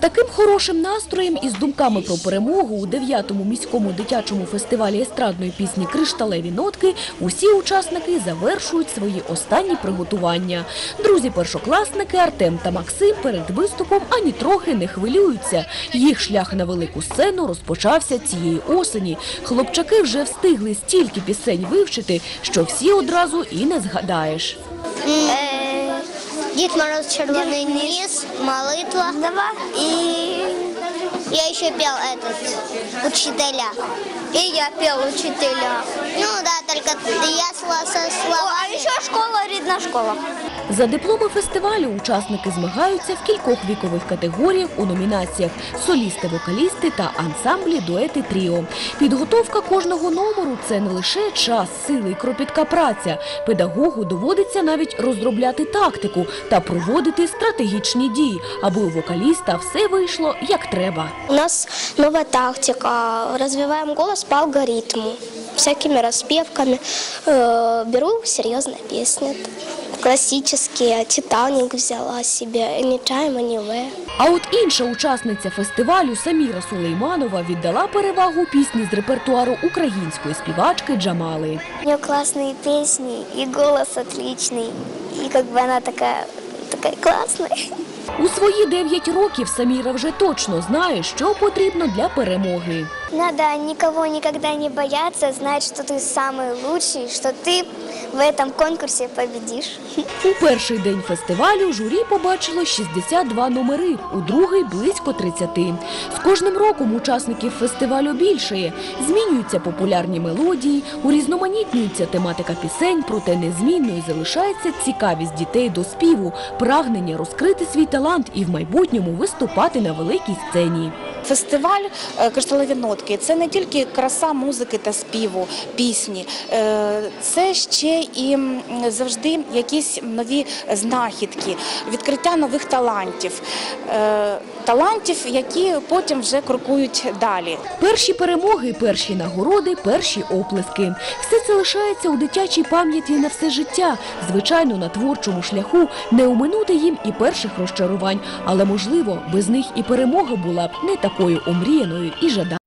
таким хорошим настроєм і з думками про перемогу у 9-му міському дитячому фестивалі естрадної пісні Кришталеві нотки усі учасники завершують свої останні приготування. Друзі-першокласники Артем та Максим перед виступом ані трохи не хвилюються. Їх шлях на велику сцену розпочався цієї осені. Хлопчаки вже встигли стільки пісень вивчити, що всі одразу і не згадаєш. Дід Мороз червоний ніс, молитва. І я ще пел этот, учителя. И я пел учителя. Ну да, только школа, рідна школа. За дипломи фестивалю учасники змагаються в кількох вікових категоріях у номінаціях солісти, вокалісти та ансамблі дуети тріо. Підготовка кожного номеру це не лише час, сили і кропітка праця. Педагогу доводиться навіть розробляти тактику та проводити стратегічні дії, аби у вокаліста все вийшло як треба. У нас новая тактика. Развиваем голос по алгоритму Всякими распевками. Э, Беру серьезные песни. Классические. Титаник взяла себе. Anytime, anywhere. А от інша учасниця фестивалю Саміра Сулейманова віддала перевагу пісні з репертуару української співачки Джамали. У нее классные песни, и голос отличный. И как бы она такая, такая классная. У свої 9 років Саміра вже точно знає, що потрібно для перемоги. Надо никого никогда не бояться, знать, что ты самый лучший, что ты в этом конкурсе победишь. У перший день фестивалю журі побачило 62 номери, у другий – близько 30. З кожним роком учасників фестивалю більшає. Змінюються популярні мелодії, урізноманітнюється тематика пісень, проте незмінною залишається цікавість дітей до співу, прагнення розкрити свій талант і в майбутньому виступати на великій сцені. Фестиваль е, «Кришталеві нотки це не тільки краса музики та співу, пісні, е, це ще і завжди якісь нові знахідки, відкриття нових талантів, е, талантів, які потім вже крокують далі. Перші перемоги, перші нагороди, перші оплески. Все це лишається у дитячій пам'яті на все життя. Звичайно, на творчому шляху не оминути їм і перших розчарувань, але можливо, без них і перемога була б не такою омріяною і жаданою.